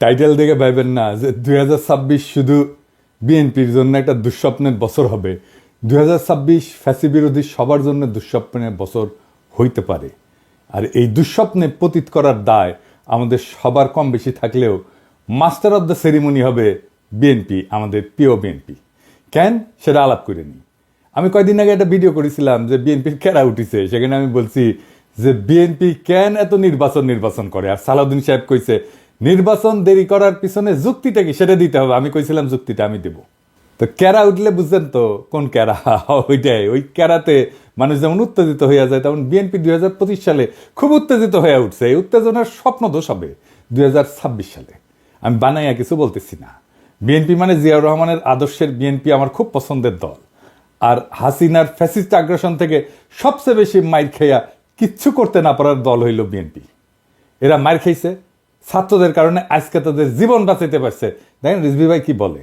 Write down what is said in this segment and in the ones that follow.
Title দেখে ভাইবেন না যে দুই শুধু বিএনপির জন্য একটা দুঃস্বপ্নের বছর হবে। দুই হাজার ছাব্বিশ ফ্যাসি বিরোধী সবার জন্য দুঃস্বপ্নের বছর হইতে পারে। আর এই দুঃস্বপ্নে পতিত করার দায় আমাদের সবার কম বেশি থাকলেও মাস্টার অব দ্য সেরিমনি হবে বিএনপি, আমাদের প্রিয় বিএনপি। কেন? সেটা আলাপ করে নিই। আমি কয়দিন আগে একটা ভিডিও করেছিলাম যে বিএনপির কেরা উঠিছে। সেখানে আমি বলছি যে বিএনপি কেন এত নির্বাচন নির্বাচন করে? আর সালাউদ্দিন সাহেব কইছে নির্বাচন দেরি করার পিছনে যুক্তিটা কি? সেটা দিতে হবে। আমি কইছিলাম যুক্তিটা আমি দেব। তো ক্যারা উঠলে বুঝছেন তো কোন ক্যারা ওইটাই। ওই ক্যারাতে মানুষ যেমন উত্তেজিত হয়ে যায়, তেমন বিএনপি দুই হাজার পঁচিশ সালে খুব উত্তেজিত হয়ে উঠছে। এই উত্তেজনার স্বপ্ন দোষ হবে দুই হাজার ছাব্বিশ সালে। আমি বানাইয়া কিছু বলতেছি না। বিএনপি মানে জিয়াউর রহমানের আদর্শের বিএনপি আমার খুব পছন্দের দল। আর হাসিনার ফ্যাসিস্ট আগ্রাসন থেকে সবচেয়ে বেশি মাইর খেয়া কিচ্ছু করতে না পারার দল হইল বিএনপি। এরা মার খাইছে। ছাত্রদের কারণে আজকে তাদের জীবন বাঁচাইতে পারছে। দেখেন রিজভি ভাই কি বলে?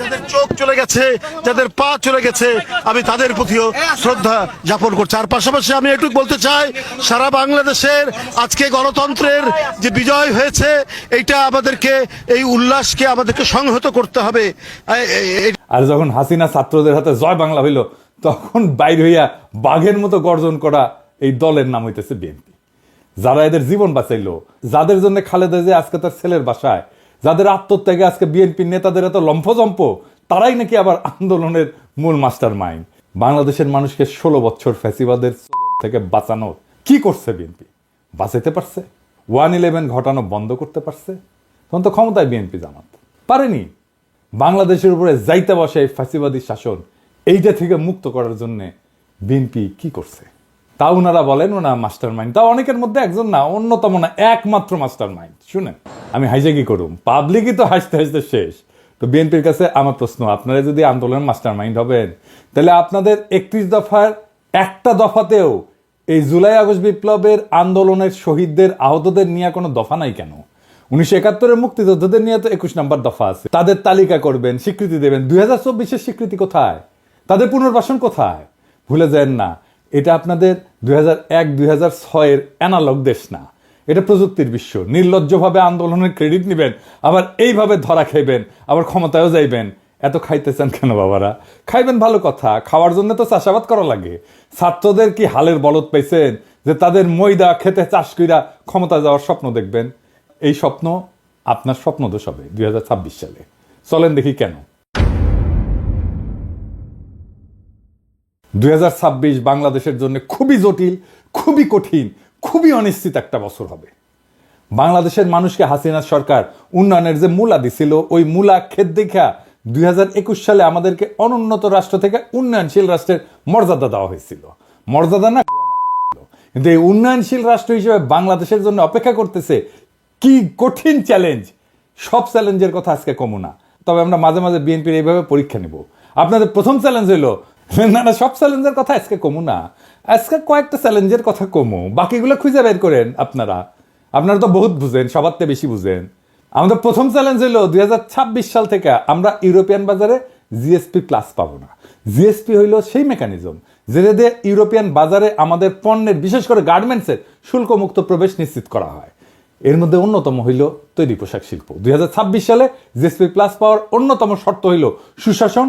যাদের চোখ চলে গেছে, যাদের পা চলে গেছে, আমি তাদের প্রতিও শ্রদ্ধা জ্ঞাপন করছি। আর পাশাপাশি আমি এটুকু বলতে চাই, সারা বাংলাদেশের আজকে গণতন্ত্রের যে বিজয় হয়েছে, এইটা আমাদেরকে, এই উল্লাসকে আমাদেরকে সংহত করতে হবে। আর যখন হাসিনা ছাত্রদের হাতে জয় বাংলা হইল, তখন বাইর হইয়া বাঘের মতো গর্জন করা এই দলের নাম হইতেছে বিএনপি। যারা এদের জীবন বাঁচাইলো, যাদের জন্য খালেদা যে আজকে তার ছেলের বাসায় যাদের আত্মত্যাগে আজকে বিএনপি নেতাদের এত লম্ফজম্প, তারাই নাকি আবার আন্দোলনের মূল মাস্টার মাইন্ড বাংলাদেশের মানুষকে ষোলো বছর ফ্যাসিবাদের থেকে বাঁচানোর কি করছে বিএনপি? বাঁচাতে পারছে? ওয়ান ইলেভেন ঘটানো বন্ধ করতে পারছে? তখন তো ক্ষমতায় বিএনপি জামাত। পারেনি। বাংলাদেশের উপরে যাইতে বসে এই ফ্যাসিবাদী শাসন, এইটা থেকে মুক্ত করার জন্য বিএনপি কি করছে? তা ওনারা বলেন ওনা মাস্টার মাইন্ড তা অনেকের মধ্যে একজন না, অন্যতম না, একমাত্র মাস্টার মাইন্ড শুনেন, আমি হাইজাকি করুম। পাবলিকই তো হাসতে হাসতে শেষ। তো বিএনপির কাছে আমার প্রশ্ন, আপনারা যদি আন্দোলনের মাস্টার মাইন্ড হবেন, তাহলে আপনাদের একত্রিশ দফার একটা দফাতেও এই জুলাই আগস্ট বিপ্লবের আন্দোলনের শহীদদের, আহতদের নিয়ে কোনো দফা নাই কেন? উনিশশো একাত্তরের মুক্তিযোদ্ধাদের নিয়ে তো একুশ নম্বর দফা আছে। তাদের তালিকা করবেন, স্বীকৃতি দেবেন। দুই হাজার চব্বিশের স্বীকৃতি কোথায়? তাদের পুনর্বাসন কোথায়? ভুলে যান না, এটা আপনাদের দুই হাজার এক, দুই হাজার ছয়ের অ্যানালগ দেশ না। এটা প্রযুক্তির বিশ্ব। নির্লজ্জভাবে আন্দোলনের ক্রেডিট নেবেন, আবার এইভাবে ধরা খাইবেন, আবার ক্ষমতায়ও যাইবেন। এত খাইতেছেন কেন বাবারা? খাইবেন ভালো কথা, খাওয়ার জন্য তো চাষাবাদ করা লাগে। ছাত্রদের কি হালের বলদ পাইছেন যে তাদের ময়দা খেতে চাষ কইরা ক্ষমতা যাওয়ার স্বপ্ন দেখবেন? এই স্বপ্ন আপনার স্বপ্ন দোষ হবে দুই হাজার ছাব্বিশ সালে। চলেন দেখি কেন। দুই হাজার ছাব্বিশ বাংলাদেশের জন্য খুবই জটিল, খুবই কঠিন খুবই অনিশ্চিত একটা বছর হবে। বাংলাদেশের মানুষকে হাসিনা সরকার উন্নয়নের যে মূলা দিছিল, ওই মূলা ক্ষেত দেখা দুই সালে আমাদেরকে অনুন্নত রাষ্ট্র থেকে উন্নয়নশীল রাষ্ট্রের মর্যাদা দেওয়া হয়েছিল। মর্যাদা না কিন্তু এই উন্নয়নশীল রাষ্ট্র হিসেবে বাংলাদেশের জন্য অপেক্ষা করতেছে কি কঠিন চ্যালেঞ্জ সব চ্যালেঞ্জের কথা আজকে কমু না। তবে আমরা মাঝে মাঝে বিএনপির এইভাবে পরীক্ষা নিব। আপনাদের প্রথম চ্যালেঞ্জ হইল না না, সব চ্যালেঞ্জের কথা আজকে কমু না। আজকে কয়েকটা চ্যালেঞ্জের কথা কমু। বাকিগুলো খুঁজে বের করেন আপনারা। আপনারা তো বহুত বুঝেন, সবার থেকে বেশি বুঝেন। আমাদের প্রথম চ্যালেঞ্জ হলো দুই হাজার ছাব্বিশ সাল থেকে আমরা ইউরোপিয়ান বাজারে জিএসপি প্লাস পাবো না। জিএসপি হইল সেই মেকানিজম যেটা দিয়ে ইউরোপিয়ান বাজারে আমাদের পণ্যের, বিশেষ করে গার্মেন্টসের শুল্কমুক্ত প্রবেশ নিশ্চিত করা হয়। এর মধ্যে অন্যতম হইল তৈরি পোশাক শিল্প। দুই হাজার ছাব্বিশ সালে জিএসপি প্লাস পাওয়ার অন্যতম শর্ত হইল সুশাসন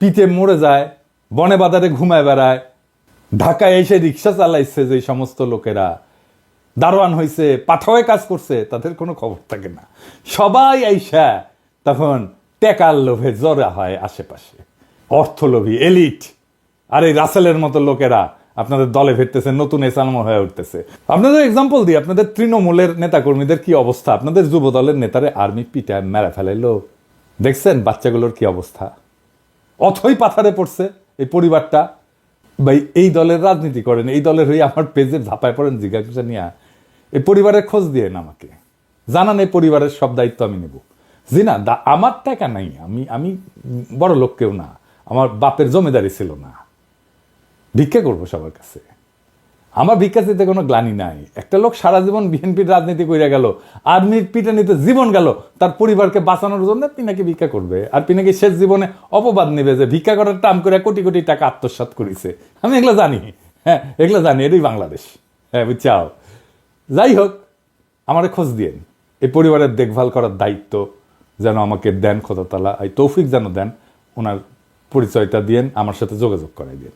পিঠে মরে যায়, বনে বাজারে ঘুমায় বেড়ায়, ঢাকায় এসে রিক্সা চালাইছে যে সমস্ত লোকেরা। দারোয়ান হয়েছে পাঠাওয়ে কাজ করছে, তাদের কোনো খবর থাকে না। সবাই আইসা তখন টেকার লোভে জরা হয় আশেপাশে। অর্থলোভী, এলিট। আর এই রাসেলের মতো লোকেরা, আপনাদের দলে ফিরতেছে, নতুন এসালম হয়ে উঠতেছে। আপনাদের এক্সাম্পল দিই, আপনাদের তৃণমূলের নেতাকর্মীদের কি অবস্থা? আপনাদের যুব দলের নেতারে আর্মি পিটায়, মেরে ফেলাইলো দেখছেন বাচ্চাগুলোর কি অবস্থা? অথই পাথারে পড়ছে এই পরিবারটা। ভাই, এই দলের রাজনীতি করেন, এই দলের হয়ে আমার পেজে ঝাঁপায় পড়েন জিজ্ঞাসা নিয়ে। এই পরিবারের খোঁজ দিয়েন আমাকে। জানান এই পরিবারের সব দায়িত্ব আমি নেব। জি না, দা- আমার টাকা নাই, আমি আমি বড় লোক কেউ না। আমার বাপের জমিদারি ছিল না। ভিক্ষা করব সবার কাছে। আমার ভিক্ষা কোনো গ্লানি নাই। একটা লোক সারা জীবন বিএনপির রাজনীতি করে গেল, আর্মির পিটানিতে জীবন গেল, তার পরিবারকে বাঁচানোর জন্য পিনাকি ভিক্ষা করবে। আর পিনাকে শেষ জীবনে অপবাদ নেবে যে ভিক্ষা করার টাম করে কোটি কোটি টাকা আত্মসাৎ করেছে। আমি এগুলো জানি। হ্যাঁ এগুলো জানি, এটাই বাংলাদেশ। হ্যাঁ বুঝছাও? যাই হোক, আমারে খোঁজ দিয়েন। এই পরিবারের দেখভাল করার দায়িত্ব যেন আমাকে দেন খোদাতলা, এই তৌফিক যেন দেন, ওনার পরিচয়টা দিয়েন, আমার সাথে যোগাযোগ করাই দিন